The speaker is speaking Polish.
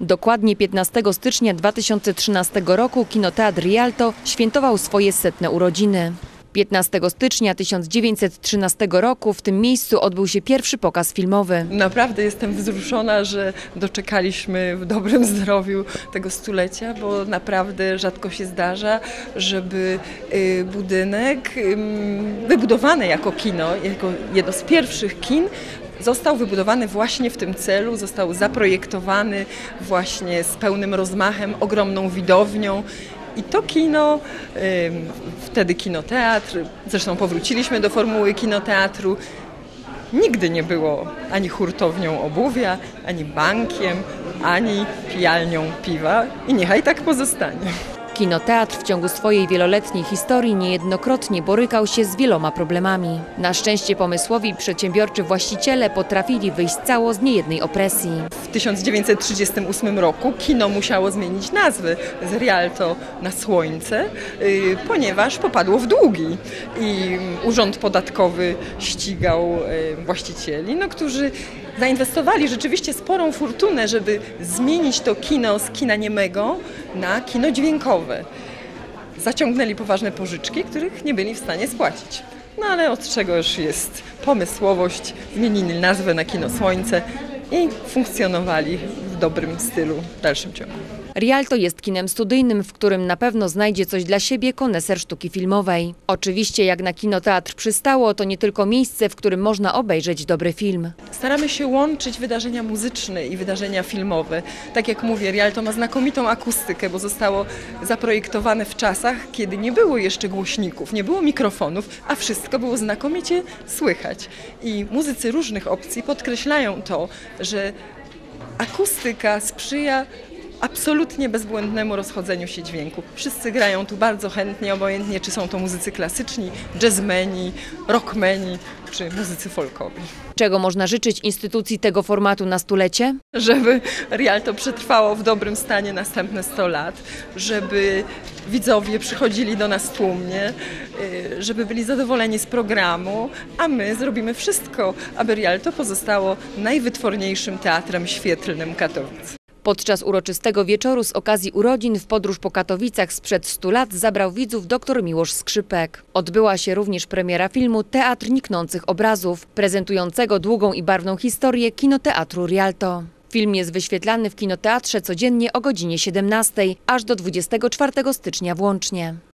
Dokładnie 15 stycznia 2013 roku kinoteatr Rialto świętował swoje setne urodziny. 15 stycznia 1913 roku w tym miejscu odbył się pierwszy pokaz filmowy. Naprawdę jestem wzruszona, że doczekaliśmy w dobrym zdrowiu tego stulecia, bo naprawdę rzadko się zdarza, żeby y, budynek wybudowany jako kino, jako jedno z pierwszych kin, został wybudowany właśnie w tym celu, został zaprojektowany właśnie z pełnym rozmachem, ogromną widownią. I to kino, wtedy kinoteatr, zresztą powróciliśmy do formuły kinoteatru, nigdy nie było ani hurtownią obuwia, ani bankiem, ani pijalnią piwa i niechaj tak pozostanie. Kinoteatr w ciągu swojej wieloletniej historii niejednokrotnie borykał się z wieloma problemami. Na szczęście pomysłowi przedsiębiorczy właściciele potrafili wyjść cało z niejednej opresji. W 1938 roku kino musiało zmienić nazwę z Rialto na Słońce, y, ponieważ popadło w długi i Urząd Podatkowy ścigał y, właścicieli, no, którzy zainwestowali rzeczywiście sporą fortunę, żeby zmienić to kino z kina niemego na kino dźwiękowe. Zaciągnęli poważne pożyczki, których nie byli w stanie spłacić. No ale od czego już jest pomysłowość, zmienili nazwę na Kino Słońce i funkcjonowali w dobrym stylu w dalszym ciągu. Rialto jest kinem studyjnym, w którym na pewno znajdzie coś dla siebie koneser sztuki filmowej. Oczywiście jak na kinoteatr przystało, to nie tylko miejsce, w którym można obejrzeć dobry film. Staramy się łączyć wydarzenia muzyczne i wydarzenia filmowe. Tak jak mówię, Rialto ma znakomitą akustykę, bo zostało zaprojektowane w czasach, kiedy nie było jeszcze głośników, nie było mikrofonów, a wszystko było znakomicie słychać. I muzycy różnych opcji podkreślają to, że akustyka sprzyja absolutnie bezbłędnemu rozchodzeniu się dźwięku. Wszyscy grają tu bardzo chętnie, obojętnie czy są to muzycy klasyczni, jazzmeni, rockmeni czy muzycy folkowi. Czego można życzyć instytucji tego formatu na stulecie? Żeby Rialto przetrwało w dobrym stanie następne 100 lat, żeby widzowie przychodzili do nas tłumnie, y, żeby byli zadowoleni z programu, a my zrobimy wszystko, aby Rialto pozostało najwytworniejszym teatrem świetlnym Katowic. Podczas uroczystego wieczoru z okazji urodzin w podróż po Katowicach sprzed 100 lat zabrał widzów dr Miłosz Skrzypek. Odbyła się również premiera filmu Teatr Niknących Obrazów, prezentującego długą i barwną historię kinoteatru Rialto. Film jest wyświetlany w kinoteatrze codziennie o godzinie 17, aż do 24 stycznia włącznie.